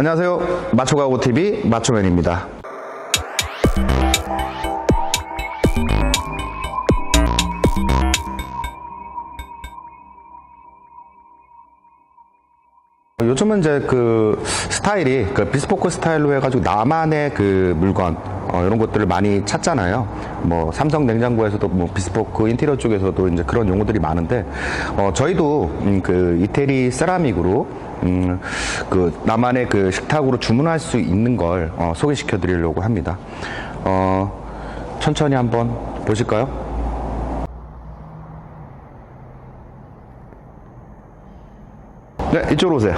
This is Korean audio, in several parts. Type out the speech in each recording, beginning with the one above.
안녕하세요. 마초가고 TV 마초맨입니다. 요즘은 이제 그 스타일이 그 비스포크 스타일로 해가지고 나만의 그 물건 어, 이런 것들을 많이 찾잖아요. 뭐 삼성 냉장고에서도 뭐 비스포크 인테리어 쪽에서도 이제 그런 용어들이 많은데 어, 저희도 음, 그 이태리 세라믹으로 음, 그 나만의 그 식탁으로 주문할 수 있는 걸 어, 소개시켜 드리려고 합니다. 어, 천천히 한번 보실까요? 네, 이쪽으로 오세요.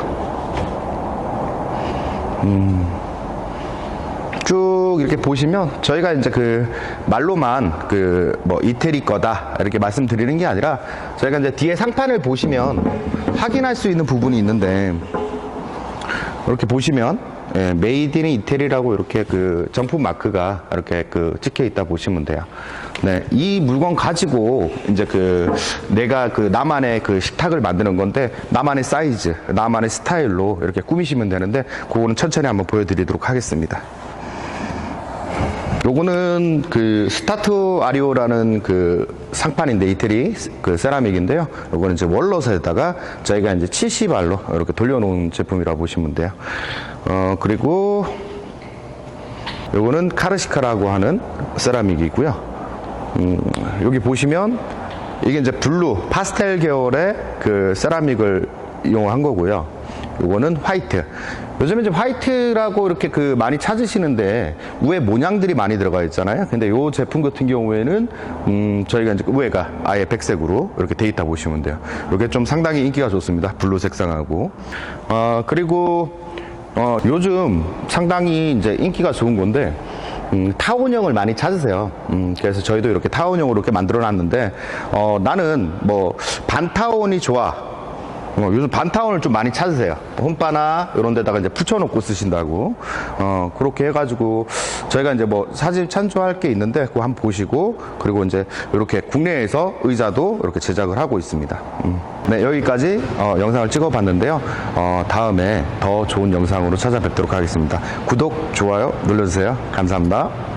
음, 쭉 이렇게 보시면 저희가 이제 그 말로만 그 뭐 이태리 거다 이렇게 말씀드리는 게 아니라 저희가 이제 뒤에 상판을 보시면 확인할 수 있는 부분이 있는데 이렇게 보시면 예, 메이드 인 이태리라고 이렇게 그 정품 마크가 이렇게 그 찍혀 있다 보시면 돼요. 네, 이 물건 가지고 이제 그 내가 그 나만의 그 식탁을 만드는 건데 나만의 사이즈, 나만의 스타일로 이렇게 꾸미시면 되는데 그거는 천천히 한번 보여드리도록 하겠습니다. 요거는 그 스타트 아리오라는 그 상판인데 이태리 그 세라믹인데요. 요거는 이제 월넛에다가 저희가 이제 70알로 이렇게 돌려놓은 제품이라고 보시면 돼요. 어, 그리고 요거는 카르시카라고 하는 세라믹이고요. 음, 여기 보시면 이게 이제 블루 파스텔 계열의 그 세라믹을 이용한 거고요. 요거는 화이트. 요즘에 이제 화이트라고 이렇게 그 많이 찾으시는데 위에 모양들이 많이 들어가 있잖아요. 근데 요 제품 같은 경우에는 음 저희가 이제 위에가 아예 백색으로 이렇게 돼 있다 보시면 돼요. 이게 좀 상당히 인기가 좋습니다. 블루 색상하고. 어 그리고 어 요즘 상당히 이제 인기가 좋은 건데 음, 타원형을 많이 찾으세요. 음, 그래서 저희도 이렇게 타원형으로 이렇게 만들어 놨는데, 어, 나는 뭐, 반타원이 좋아. 어, 요즘 반타원을 좀 많이 찾으세요. 홈바나 이런 데다가 이제 붙여놓고 쓰신다고. 어, 그렇게 해가지고 저희가 이제 뭐 사진 참조할 게 있는데 그거 한번 보시고 그리고 이제 이렇게 국내에서 의자도 이렇게 제작을 하고 있습니다. 음. 네, 여기까지 어, 영상을 찍어 봤는데요. 어, 다음에 더 좋은 영상으로 찾아뵙도록 하겠습니다. 구독, 좋아요 눌러주세요. 감사합니다.